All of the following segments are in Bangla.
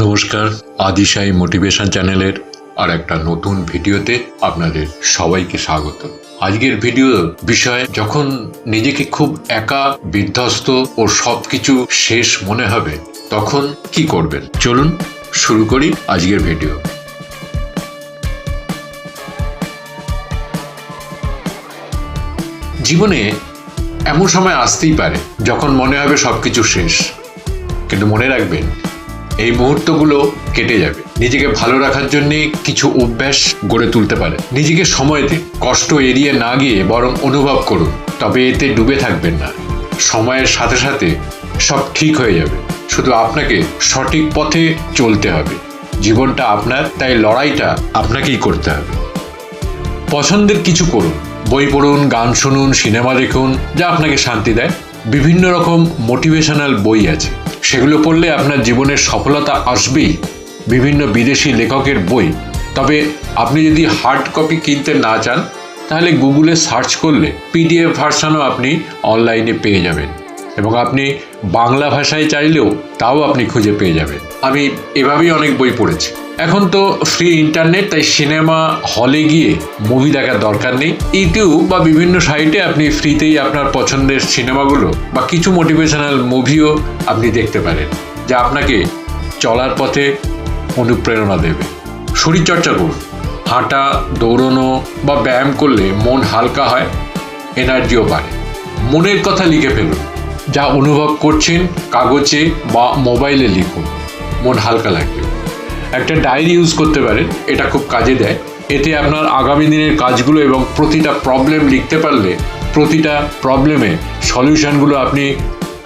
নমস্কার, আদিশাই মোটিভেশন চ্যানেলের আর একটা নতুন ভিডিওতে আপনাদের সবাইকে স্বাগত। আজকের ভিডিও বিষয়ে যখন নিজেকে খুব একা, বিধ্বস্ত ও সবকিছু শেষ মনে হবে, তখন কি করবেন? চলুন শুরু করি আজকের ভিডিও। জীবনে এমন সময় আসতেই পারে, যখন মনে হবে সবকিছু শেষ। কিন্তু মনে রাখবেন এই মুহূর্তগুলো কেটে যাবে। নিজেকে ভালো রাখার জন্য কিছু অভ্যাস গড়ে তুলতে পারে। নিজেকে সময় দিন কষ্ট এড়িয়ে না গিয়ে বরং অনুভব করুন, তবে এতে ডুবে থাকবেন না। সময়ের সাথে সাথে সব ঠিক হয়ে যাবে। শুধু আপনাকে সঠিক পথে চলতে হবে। জীবনটা আপনার, তাই লড়াইটা আপনাকেই করতে হবে। পছন্দের কিছু করুন। বই পড়ুন, গান শুনুন, সিনেমা দেখুন, যা আপনাকে শান্তি দেয়। বিভিন্ন রকম মোটিভেশনাল বই আছে। সেগুলো পড়লে আপনার জীবনের সফলতা আসবেই। বিভিন্ন বিদেশি লেখকের বই। তবে আপনি যদি হার্ড কপি কিনতে না চান, তাহলে গুগলে সার্চ করলে পিডিএফ ভার্সানও আপনি অনলাইনে পেয়ে যাবেন। এবং আপনি বাংলা ভাষায় চাইলেও তাও আপনি খুঁজে পেয়ে যাবেন। আমি এভাবেই অনেক বই পড়েছি। এখন তো ফ্রি ইন্টারনেট তাই সিনেমা হলে গিয়ে মুভি দেখার দরকার নেই। ইউটিউব বা বিভিন্ন সাইটে আপনি ফ্রিতেই আপনার পছন্দের সিনেমাগুলো বা কিছু মোটিভেশনাল মুভিও আপনি দেখতে পারেন, যা আপনাকে চলার পথে অনুপ্রেরণা দেবে। শরীরচর্চা করুন। হাঁটা, দৌড়নো বা ব্যায়াম করলে মন হালকা হয় এনার্জিও বাড়ে। মনের কথা লিখে ফেলুন। যা অনুভব করছেন কাগজে বা মোবাইলে লিখুন। মন হালকা লাগবে। একটা ডায়েরি ইউজ করতে পারেন, এটা খুব কাজে দেয়। এতে আপনার আগামী দিনের কাজগুলো এবং প্রতিটা প্রবলেম লিখতে পারলে প্রতিটা প্রবলেমে সলিউশনগুলো আপনি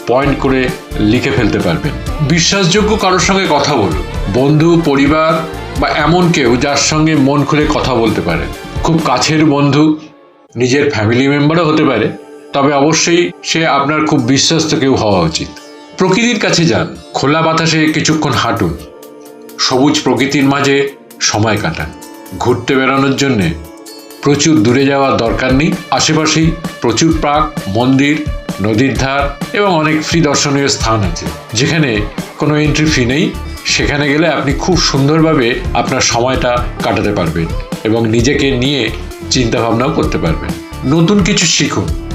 পয়েন্ট করে লিখে ফেলতে পারবেন। বিশ্বাসযোগ্য কারোর সঙ্গে কথা বলুন। বন্ধু, পরিবার বা এমন কেউ যার সঙ্গে মন খুলে কথা বলতে পারেন খুব কাছের বন্ধু, নিজের ফ্যামিলি মেম্বারও হতে পারে। তবে অবশ্যই সে আপনার খুব বিশ্বস্ত কেউ হওয়া উচিত। প্রকৃতির কাছে যান, খোলা বাতাসে কিছুক্ষণ হাঁটুন। সবুজ প্রকৃতির মাঝে সময় কাটান। ঘুরতে বেড়ানোর জন্যে প্রচুর দূরে যাওয়ার দরকার নেই। আশেপাশেই প্রচুর পার্ক, মন্দির, নদীর ধার এবং অনেক ফ্রি দর্শনীয় স্থান আছে। যেখানে কোনো এন্ট্রি ফি নেই। সেখানে গেলে আপনি খুব সুন্দরভাবে আপনার সময়টা কাটাতে পারবেন এবং নিজেকে নিয়ে চিন্তাভাবনাও করতে পারবেন। নতুন কিছু শিখুন।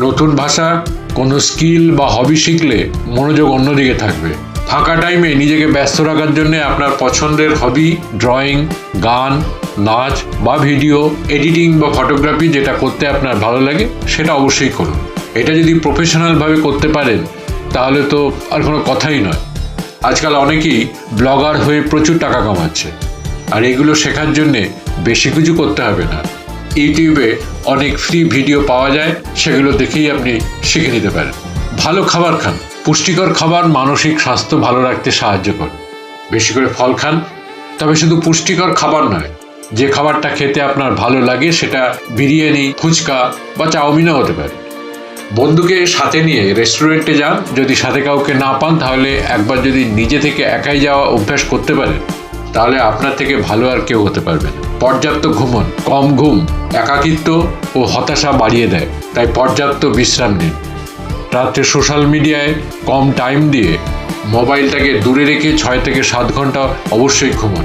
নতুন ভাষা, কোনো স্কিল বা হবি শিখলে মনোযোগ অন্যদিকে থাকবে। ফাঁকা টাইমে নিজেকে ব্যস্ত রাখার জন্য আপনার পছন্দের হবি ড্রয়িং গান, নাচ বা ভিডিও এডিটিং বা ফটোগ্রাফি যেটা করতে আপনার ভালো লাগে, সেটা অবশ্যই করুন। এটা যদি প্রফেশনালভাবে করতে পারেন, তাহলে তো আর কোনো কথাই নয়। আজকাল অনেকেই ব্লগার হয়ে প্রচুর টাকা কামাচ্ছে। আর এগুলো শেখার জন্যে বেশি কিছু করতে হবে না। ইউটিউবে অনেক ফ্রি ভিডিও পাওয়া যায়, সেগুলো দেখেই আপনি শিখে নিতে পারেন। ভালো খাবার খান। পুষ্টিকর খাবার মানসিক স্বাস্থ্য ভালো রাখতে সাহায্য করে। বেশি করে ফল খান, তবে শুধু পুষ্টিকর খাবার নয়, যে খাবারটা খেতে আপনার ভালো লাগে সেটা বিরিয়ানি, ফুচকা বা চাউমিনও হতে পারে। বন্ধুকে সাথে নিয়ে রেস্টুরেন্টে যান, যদি সাথে কাউকে না পান, তাহলে একবার যদি নিজে থেকে একাই যাওয়া অভ্যাস করতে পারেন, তাহলে আপনার থেকে ভালো আর কেউ হতে পারবে না। পর্যাপ্ত ঘুমন, কম ঘুম, একাকিত্ব ও হতাশা বাড়িয়ে দেয়, তাই পর্যাপ্ত বিশ্রাম নিন। রাত্রে সোশ্যাল মিডিয়ায় কম টাইম দিয়ে মোবাইলটাকে দূরে রেখে ছয় থেকে সাত ঘণ্টা অবশ্যই ঘুমন।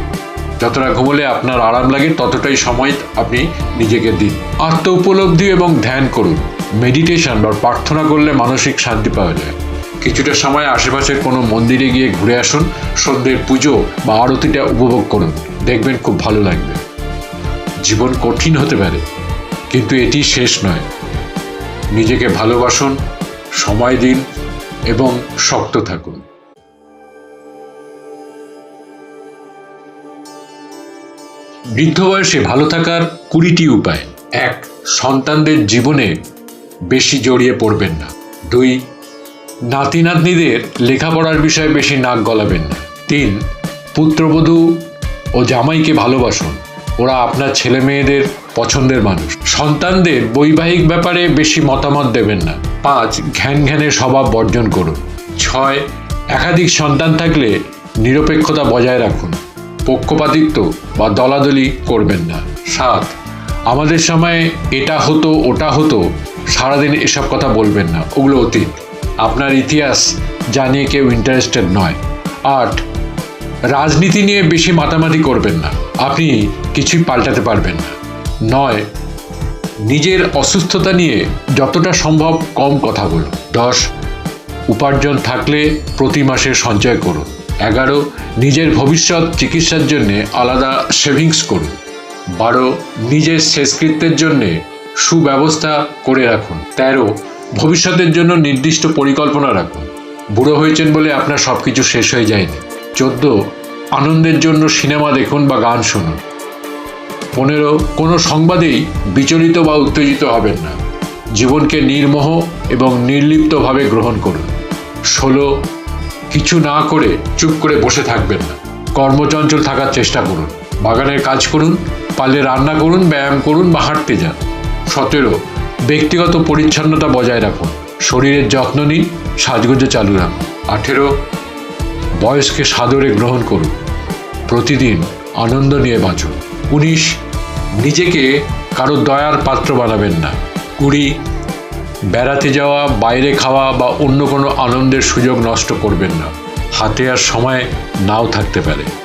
যতটা ঘুমলে আপনার আরাম লাগে, ততটাই সময় আপনি নিজেকে দিন। আত্ম উপলব্ধি এবং ধ্যান করুন। মেডিটেশন বা প্রার্থনা করলে মানসিক শান্তি পাওয়া যায়। কিছুটা সময় আশেপাশের কোনো মন্দিরে গিয়ে ঘুরে আসুন। সন্ধ্যের পুজো বা আরতিটা উপভোগ করুন। দেখবেন খুব ভালো লাগবে। জীবন কঠিন হতে পারে, কিন্তু এটি শেষ নয়। নিজেকে ভালোবাসুন, সময় দিন এবং শক্ত থাকুন। বৃদ্ধ বয়সে ভালো থাকার কুড়িটি উপায়। এক, সন্তানদের জীবনে বেশি জড়িয়ে পড়বেন না। দুই নাতি নাতনিদের লেখাপড়ার বিষয়ে বেশি নাক গলাবেন না। তিন, পুত্রবধূ ও জামাইকে ভালোবাসুন। ওরা আপনার ছেলে মেয়েদের পছন্দের মানুষ। সন্তানদের বৈবাহিক ব্যাপারে বেশি মতামত দেবেন না। পাঁচ, ঘ্যান ঘ্যানের স্বভাব বর্জন করুন। ছয়, একাধিক সন্তান থাকলে নিরপেক্ষতা বজায় রাখুন। পক্ষপাতিত্ব বা দলাদলি করবেন না। সাত, আমাদের সময় এটা হতো, ওটা হতো, সারাদিন এসব কথা বলবেন না। ওগুলো অতীত। আপনার ইতিহাস জানিয়ে কেউ ইন্টারেস্টেড নয়। আট, রাজনীতি নিয়ে বেশি মাতামাতি করবেন না। আপনি কিছুই পাল্টাতে পারবেন না। নয়, নিজের অসুস্থতা নিয়ে যতটা সম্ভব কম কথা বলুন। দশ, উপার্জন থাকলে প্রতি মাসে সঞ্চয় করুন। এগারো, নিজের ভবিষ্যৎ চিকিৎসার জন্য আলাদা সেভিংস করুন। বারো, নিজের শেষকৃত্যের জন্য সুব্যবস্থা করে রাখুন। তেরো, ভবিষ্যতের জন্য নির্দিষ্ট পরিকল্পনা রাখুন। বুড়ো হয়েছেন বলে আপনার সব কিছু শেষ হয়ে যায়নি। চোদ্দ আনন্দের জন্য সিনেমা দেখুন বা গান শুনুন। পনেরো, কোনো সংবাদেই বিচলিত বা উত্তেজিত হবেন না। জীবনকে নির্মোহ এবং নির্লিপ্তভাবে গ্রহণ করুন। ষোলো, কিছু না করে চুপ করে বসে থাকবেন না। কর্মচঞ্চল থাকার চেষ্টা করুন। বাগানের কাজ করুন, পালে রান্না করুন, ব্যায়াম করুন বা হাঁটতে যান। সতেরো, ব্যক্তিগত পরিচ্ছন্নতা বজায় রাখুন। শরীরের যত্ন নিন, সাজগোজে চালু রাখুন। আঠেরো বয়সকে সাদরে গ্রহণ করুন। প্রতিদিন আনন্দ নিয়ে বাঁচুন। উনিশ, নিজেকে কারও দয়ার পাত্র বানাবেন না। কুড়ি, বেড়াতে যাওয়া, বাইরে খাওয়া বা অন্য কোনো আনন্দের সুযোগ নষ্ট করবেন না। হাতে আর সময় নাও থাকতে পারে।